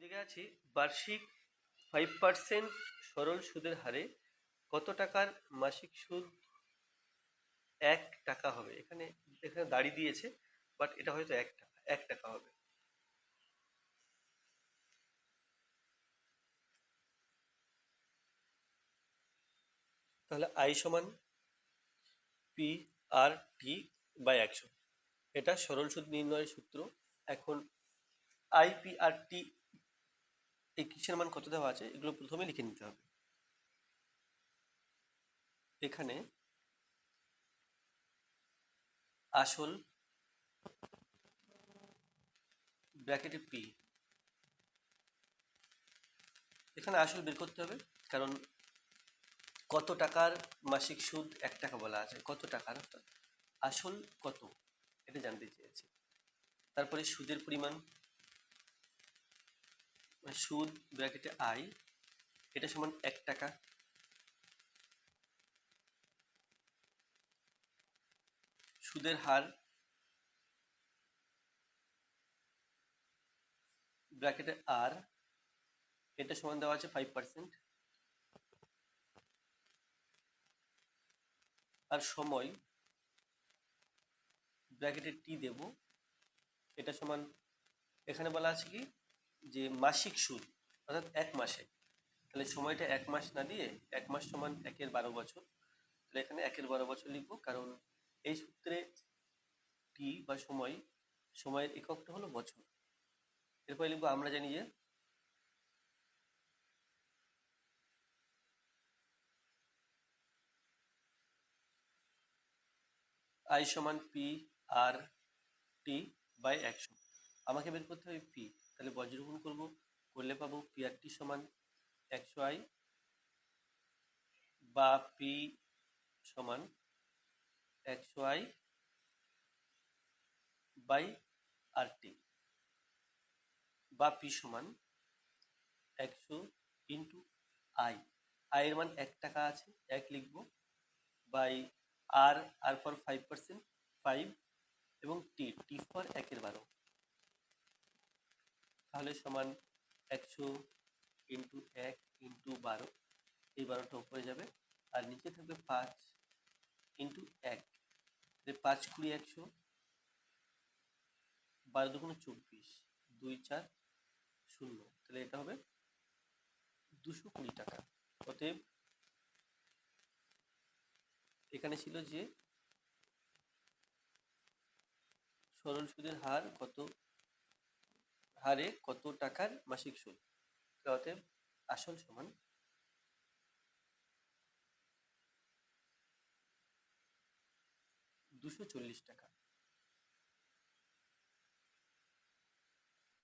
দুই আছি বার্ষিক ফাইভ পার্সেন্ট সরল সুদের হারে কত টাকার মাসিক সুদ? এক টাকা হবে। এখানে এখানে দিয়েছে বাট এটা হয়তো এক টাকা এক টাকা হবে। তাহলে আই সমান পি আর টি বাই একশো। এটা সরল সুদ নির্ণয়ের সূত্র। এখন আই পি আর টি এই কিসের মান কত দেওয়া আছে, এগুলো প্রথমে লিখে নিতে হবে। এখানে আসল ব্র্যাকেটে পি এখানে আসল বের করতে হবে, কারণ কত টাকার মাসিক সুদ, এক টাকা বলা আছে। কত টাকার? আসল কত? এটা জানতে চেয়েছি। তারপরে সুদের পরিমাণ। সুদ ব্র্যাকেটে আই এটা সমান এক টাকা। সুদের হার ব্র্যাকেটে আর এটা সমান দেওয়া আছে ফাইভ পার্সেন্ট আর সময় ব্র্যাকেটে টি দেব, এটা সমান, এখানে বলা আছে কি? যে মাসিক সুদ, অর্থাৎ এক মাসে, তাহলে সময়টা এক মাস না দিয়ে এক মাস সমান একের বারো বছর, তাহলে এখানে একের বারো বছর লিখব, কারণ এই সূত্রে টি বা সময়, সময়ের এককটা হলো বছর। এরপরে লিখব, আমরা জানি যে আই সমান পি আর টি বাই একশো। আমাকে বের করতে হবে পি। তাহলে বজ্রগুণ করব। করলে পাবো পি আর টি সমান একশো আই বা পি সমান একশো আই বাই আর টি বা পি সমান একশো ইন্টু আই আয়ের মান এক টাকা আছে, এক লিখব by R R for five percent five এবং টি টি ফর একের বারো। তাহলে সমান একশো ইন্টু এক ইন্টু বারো, এই বারোটা উপরে যাবে। আর নিচে থাকবে পাঁচ ইন্টু এক। পাঁচ কুড়ি একশো, বারো দুগুণ চব্বিশ, দুই চার শূন্য। তাহলে এটা হবে দুশো কুড়ি টাকা। অতএব এখানে ছিল যে সরল সুদের হার কত? হারে কত টাকার মাসিক সুদ? অতএব আসল সমান দুশো চল্লিশ টাকা।